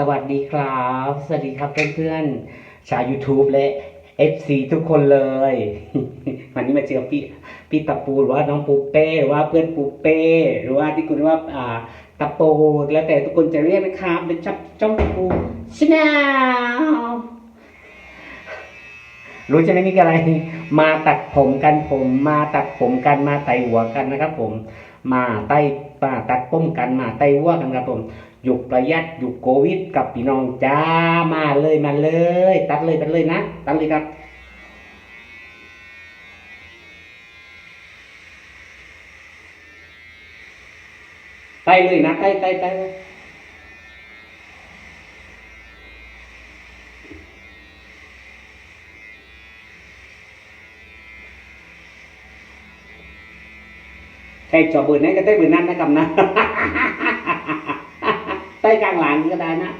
สวัสดีครับ สวัสดีครับเพื่อนๆ ชาว YouTube และ FC ทุกคนเลย วันนี้มาเจอพี่พี่ตะปูหรือว่าน้องปูเป้หรือว่าเพื่อนปูเป้หรือว่าที่คุณว่าอ่าตะโปแล้วแต่ทุกคนจะเรียกนะครับเป็นชับจ้องตะปูชแนลรู้ใช่ไหมนี่คือะไร มาตัดผมกันผม มาตัดผมกันมาไต่หัวกันนะครับ ผม มาไต้มาตัดป้มกันมาไต้หัวกันครับผม ยุคประหยัดยุคโควิด กับพี่น้องจ้ามาเลยมาเลย ตัดเลยตัดเลยนะตัดเลยครับไต้เลยนะไต้ไต้ไต้ใครจอบเบอร์ไหนก็ได้เบอร์นั้นนะครับนะ ใต้กลางหลังก็ได้นะ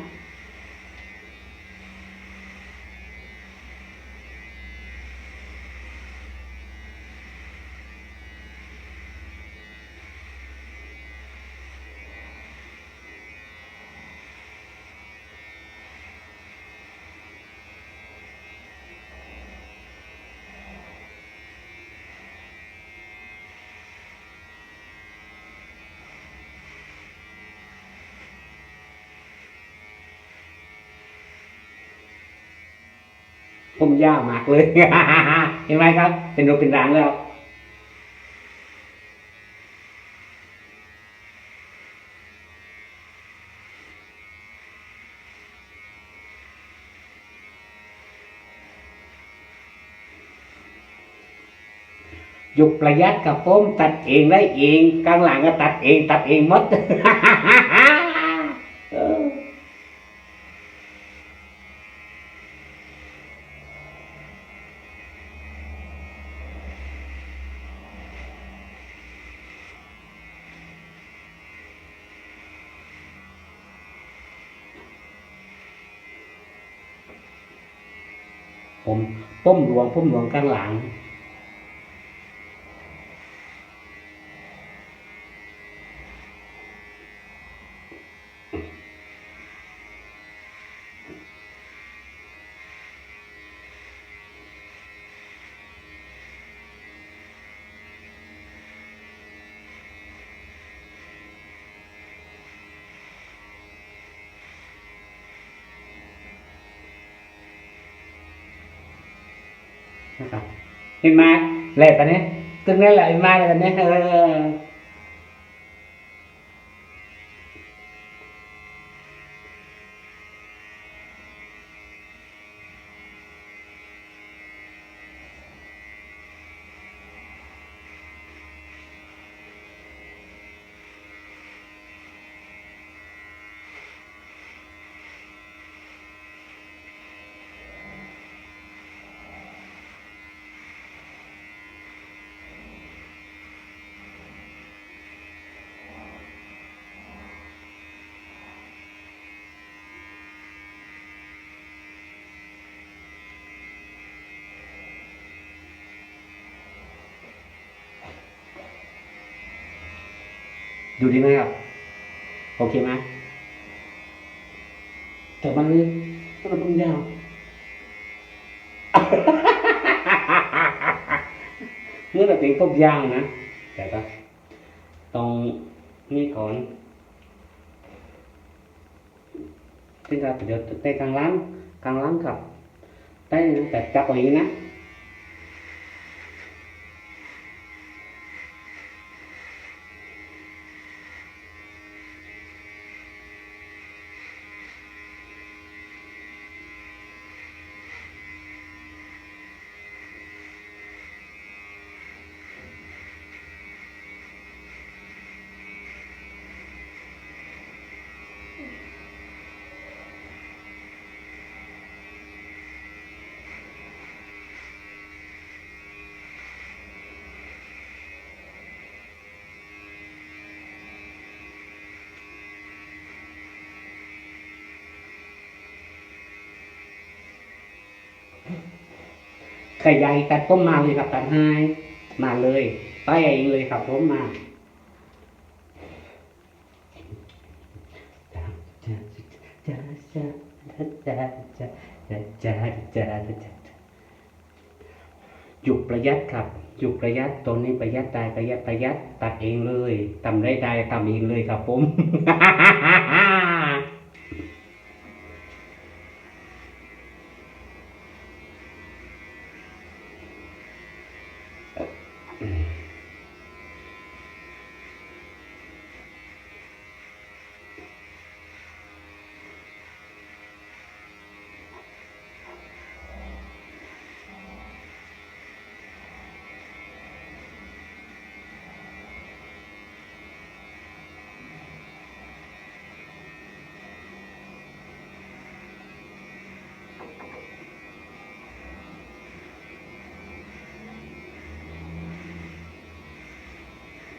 ผมยาวมากเลย เห็นไหมครับ เป็นรูปเป็นร่างแล้วยุคประหยัดกับผมตัดเองได้เองกลางหลังก็ตัดเองตัดเองหมด เออ ผมป้มหลวงป้มหลวงกลางหลัง เห็นไหมแหละตอนนี้ตึงนี้แหละเห็นไหมเลยตอนนี้ ดูดีไหมครับโอเคไหมแต่มันมันต้องยาวเมื่อเราเป็นพวกยาวนะแต่ก็ต้องนี่ก่อนซึ่งเราเดี๋ยวเตะกลางล้างกลางล้างครับเต้นะแต่จับอย่างนี้นะ ขยายตัดผมมาเลยครับตัดให้มาเลยไปเองเลยครับผมมาจ้าจ้าจ้าจ้าจะจะจะจะจะจะจะหยุกประหยัดครับหยุกประหยัดตรงนี้ประหยัดได้ประหยัดประหยัดตัดเองเลยทำได้ได้ทำเองเลยครับผม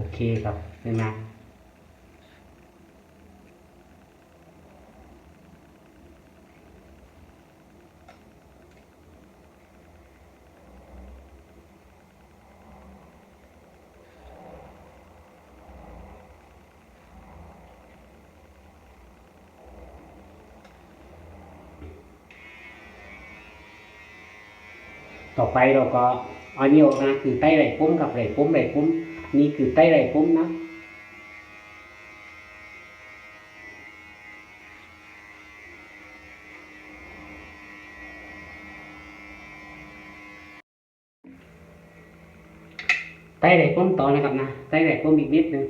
อเคครับเห็นไหมต่อไปเราก็เอานี่ออกนะคือใต้ไหล่ปุ้มกับไหล่ปุ้มไหล่ปุ้ม นี่คือใต้ไหล่ปุ้มนะใต้ไหล่ปุ้มต่อนะครับนะใต้ไหล่ปุ้มอีกนิดนึง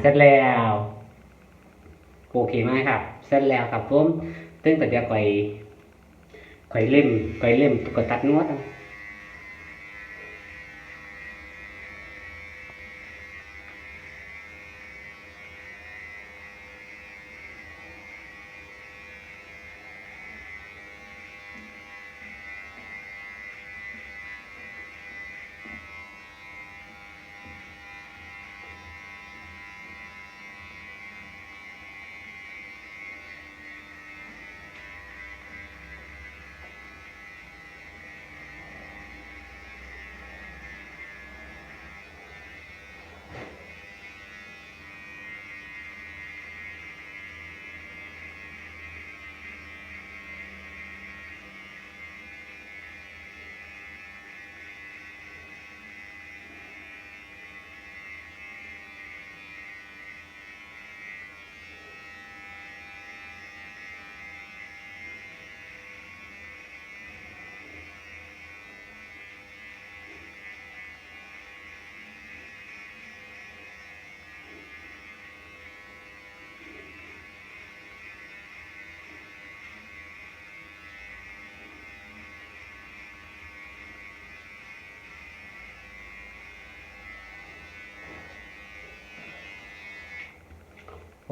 เสร็จแล้วโอเคไหมครับ เสร็จแล้วครับผมตึ้งแต่เดี๋ยวก่อยก่อยเล่มก่อยเล่มก็ตัดนวด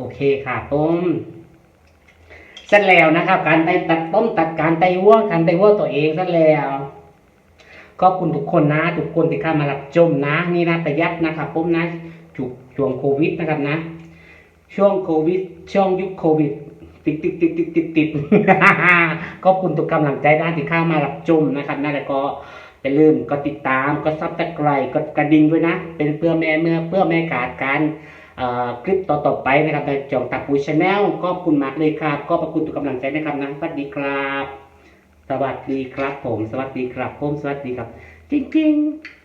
โอเคค่ะต้มเสร็จแล้วนะครับ การไตตัดต้มตัดการไตวัวการไตวัวตัวเองเสร็จแล้วขอบคุณทุกคนนะทุกคนที่เข้ามารับชมนะนี่นะประหยัดนะครับผมนะจุกช่วงโควิดนะครับนะ ช่วงโควิด ช่วงยุคโควิด ติดติดติดติดติดติดขอบคุณทุกกำลังใจด้านที่เข้ามารับชมนะครับนะแล้วก็อย่าลืมก็ติดตามก็ซับตะไคร้ก็กระดิ่งด้วยนะ เป็นเพื่อแม่เมื่อเพื่อแม่กาดการ คลิปต่อๆไปนะครับในจองตับปูชาแนลก็ขอบคุณมากเลยครับก็ขอบคุณทุกกำลังใจนะครับนะสวัสดีครับ สวัสดีครับผม สวัสดีครับผมสวัสดีครับจริงๆ